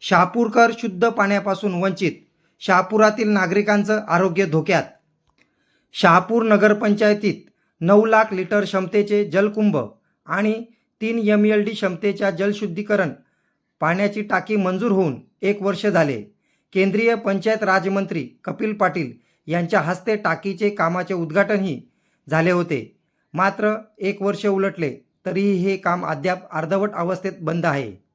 शहापूरकर शुद्ध पाण्यापासून वंचित शहापुरातील नागरिकांचं आरोग्य धोक्यात. शहापूर नगरपंचायतीत नऊ लाख लिटर क्षमतेचे जलकुंभ आणि तीन एम एल डी क्षमतेच्या जलशुद्धीकरण पाण्याची टाकी मंजूर होऊन एक वर्ष झाले. केंद्रीय पंचायत राजमंत्री कपिल पाटील यांच्या हस्ते टाकीचे कामाचे उद्घाटनही झाले होते. मात्र एक वर्ष उलटले तरीही हे काम अद्याप अर्धवट अवस्थेत बंद आहे.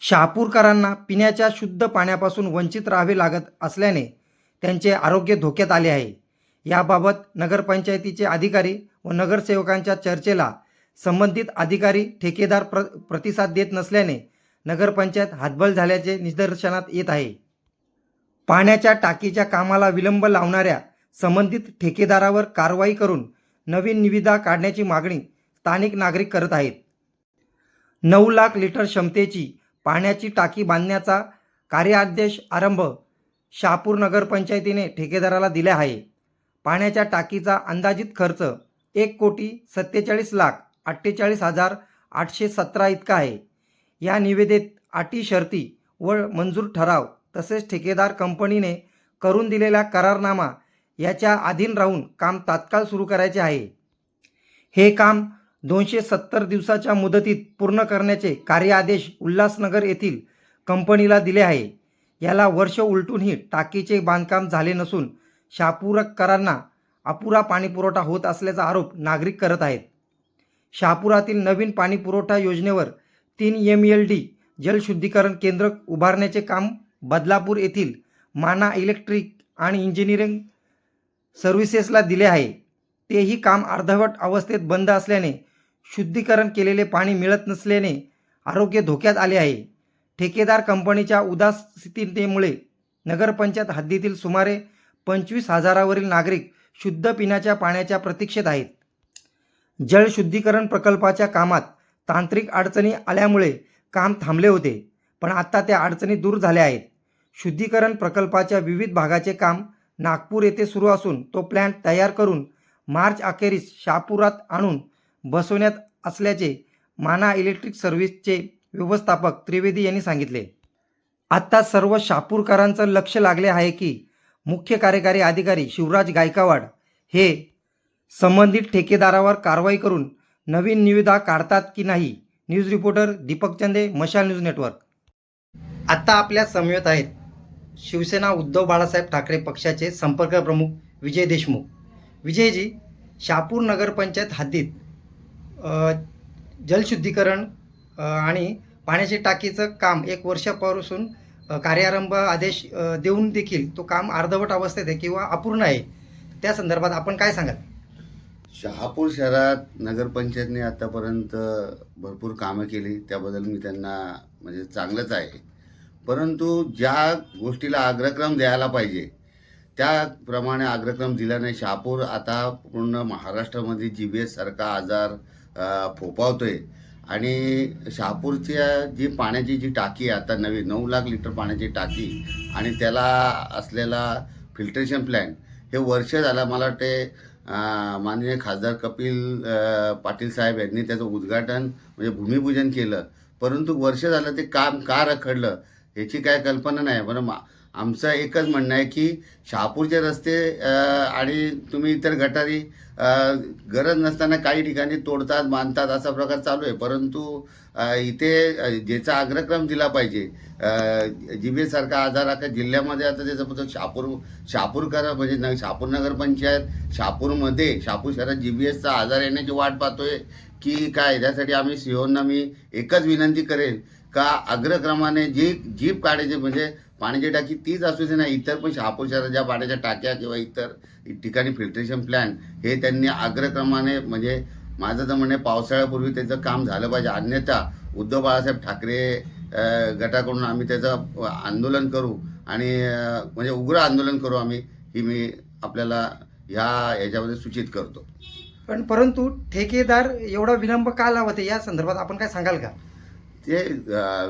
शहापूरकरांना पिण्याच्या शुद्ध पाण्यापासून वंचित राहावे लागत असल्याने त्यांचे आरोग्य धोक्यात आले आहे. याबाबत नगरपंचायतीचे अधिकारी व नगरसेवकांच्या चर्चेला संबंधित अधिकारी ठेकेदार प्र प्रतिसाद देत नसल्याने नगरपंचायत हातबल झाल्याचे निदर्शनात येत आहे. पाण्याच्या टाकीच्या कामाला विलंब लावणाऱ्या संबंधित ठेकेदारावर कारवाई करून नवीन निविदा काढण्याची मागणी स्थानिक नागरिक करत आहेत. नऊ लाख लिटर क्षमतेची पाण्याची टाकी बांधण्याचा कार्यादेश आरंभ शहापूर नगरपंचायतीने ठेकेदाराला दिला आहे. पाण्याच्या टाकीचा अंदाजित खर्च एक कोटी सत्तेचाळीस लाख अठ्ठेचाळीस हजार आठशे सतरा इतका आहे. या निवेदेत अटी शर्ती व मंजूर ठराव तसेच ठेकेदार कंपनीने करून दिलेला करारनामा याच्या अधीन राहून काम तात्काळ सुरू करायचे आहे. हे काम दोनशे सत्तर दिवसाच्या मुदतीत पूर्ण करण्याचे कार्यादेश उल्हासनगर येथील कंपनीला दिले आहे. याला वर्ष उलटूनही टाकीचे बांधकाम झाले नसून शहापूरकरांना अपुरा पाणीपुरवठा होत असल्याचा आरोप नागरिक करत आहेत. शहापुरातील नवीन पाणीपुरवठा योजनेवर तीन एम एल डी जलशुद्धीकरण केंद्र उभारण्याचे काम बदलापूर येथील माना इलेक्ट्रिक आणि इंजिनिअरिंग सर्व्हिसेसला दिले आहे. तेही काम अर्धवट अवस्थेत बंद असल्याने शुद्धीकरण केलेले पाणी मिळत नसल्याने आरोग्य धोक्यात आले आहे. ठेकेदार कंपनीच्या उदासीनतेमुळे नगरपंचायत हद्दीतील सुमारे पंचवीस हजारावरील नागरिक शुद्ध पिण्याच्या पाण्याच्या प्रतीक्षेत आहेत. जलशुद्धीकरण प्रकल्पाच्या कामात तांत्रिक अडचणी आल्यामुळे काम थांबले होते पण आत्ता त्या अडचणी दूर झाल्या आहेत. शुद्धीकरण प्रकल्पाच्या विविध भागाचे काम नागपूर येथे सुरू असून तो प्लॅन तयार करून मार्च अखेरीस शहापुरात आणून बसवण्यात असल्याचे माना इलेक्ट्रिक सर्व्हिसचे व्यवस्थापक त्रिवेदी यांनी सांगितले. आत्ता सर्व शापूरकरांचं लक्ष लागले आहे की मुख्य कार्यकारी अधिकारी शिवराज गायकवाड हे संबंधित ठेकेदारावर कारवाई करून नवीन निविदा काढतात की नाही न्यूज रिपोर्टर दीपक चंदे मशाल न्यूज नेटवर्क. आत्ता आपल्या समवेत आहेत शिवसेना उद्धव बाळासाहेब ठाकरे पक्षाचे संपर्क प्रमुख विजय देशमुख. विजयजी शापूर नगरपंचायत हद्दीत जलशुद्धीकरण आणि पाण्याची टाकीचं काम एक वर्षापासून कार्यारंभ आदेश देऊन देखील तो काम अर्धवट अवस्थेत आहे किंवा अपूर्ण आहे. त्या संदर्भात आपण काय सांगाल? शहापूर शहरात नगरपंचायतने आतापर्यंत भरपूर कामं केली. त्याबद्दल मी त्यांना म्हणजे चांगलंच आहे. परंतु ज्या गोष्टीला अग्रक्रम द्यायला पाहिजे त्याप्रमाणे अग्रक्रम दिला नाही शहापूर आता पूर्ण महाराष्ट्रामध्ये जी बी एस सारखा आजार फोपावतोय आणि शहापूरच्या जी पाण्याची जी टाकी आहे आता नवी नऊ लाख लिटर पाण्याची टाकी आणि त्याला असलेला फिल्ट्रेशन प्लॅन हे वर्ष झालं मला वाटते माननीय खासदार कपिल पाटील साहेब यांनी त्याचं उद्घाटन म्हणजे भूमिपूजन केलं. परंतु वर्ष झालं ते काम का रखडलं ह्याची काय कल्पना नाही. पण मा- आमचं एकच म्हणणं आहे की शहापूरचे रस्ते आणि तुम्ही इतर गटारी गरज नसताना काही ठिकाणी तोडतात बांधतात असा प्रकार चालू आहे. परंतु इथे ज्याचा अग्रक्रम दिला पाहिजे जी बी आजार आता जिल्ह्यामध्ये आता त्याच्याबद्दल शहापूर शहापूरकर म्हणजे न शहापूर नगरपंचायत शहापूरमध्ये शहापूर शहरात जी बी एसचा आजार येण्याची वाट पाहतोय की काय? त्यासाठी आम्ही सीओना मी एकच विनंती करेन का अग्रक्रमाने जी जीप काढायची म्हणजे पाण्याची टाकी तीच असू दे नाही इतर पण शहापूर शहरात ज्या पाण्याच्या टाक्या किंवा इतर ठिकाणी फिल्ट्रेशन प्लॅन हे त्यांनी अग्रक्रमाने म्हणजे माझं तर म्हणणे पावसाळ्यापूर्वी त्याचं काम झालं पाहिजे. अन्यथा उद्धव बाळासाहेब ठाकरे गटाकडून आम्ही त्याचं आंदोलन करू आणि म्हणजे उग्र आंदोलन करू आम्ही ही मी आपल्याला ह्या याच्यामध्ये सूचित करतो. पण परंतु ठेकेदार एवढा विलंब का लावत आहे? या संदर्भात आपण काय सांगाल का? ते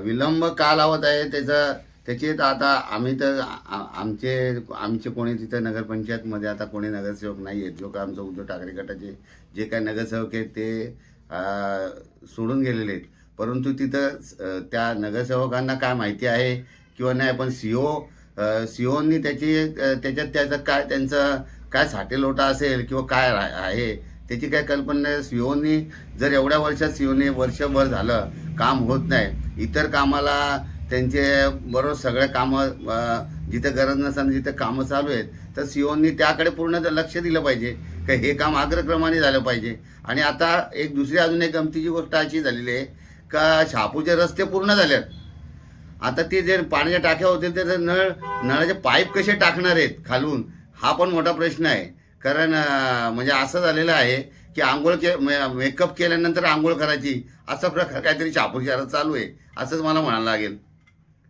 विलंब का लावत आहे? त्याचं त्याचे तर आता आम्ही तर आमचे आमचे कोणी तिथं नगरपंचायतमध्ये आता कोणी नगरसेवक नाही आहेत. जो का आमचं उद्धव ठाकरे गटाचे जे काय नगरसेवक आहेत ते सोडून गेलेले आहेत. परंतु तिथं त्या नगरसेवकांना काय माहिती आहे किंवा नाही? पण सी ओ सी ओनी त्याची त्याच्यात त्याचं काय त्यांचं काय साठेलोटा असेल किंवा काय रा- आहे त्याची काय कल्पना नाही. सी ओनी जर एवढ्या वर्षात सी ओने वर्षभर झालं काम होत नाही. इतर कामाला त्यांचे बरोबर सगळे कामं जिथे गरज नसताना जिथे कामं चालू आहेत तर सीओनी त्याकडे पूर्ण लक्ष दिलं पाहिजे का हे काम अग्रक्रमाने झालं पाहिजे. आणि आता एक दुसरी अजून एक गमतीची गोष्ट अशी झालेली आहे का शापूचे रस्ते पूर्ण झालेत. आता ते जे पाण्याच्या टाक्या होतील ते नळ नळाचे पाईप कसे टाकणार आहेत खालून हा पण मोठा प्रश्न आहे. कारण म्हणजे असं झालेलं आहे की आंघोळ के मेकअप केल्यानंतर आंघोळ करायची असा प्रकार काहीतरी शापूर शहरात चालू आहे असंच मला म्हणायला लागेल.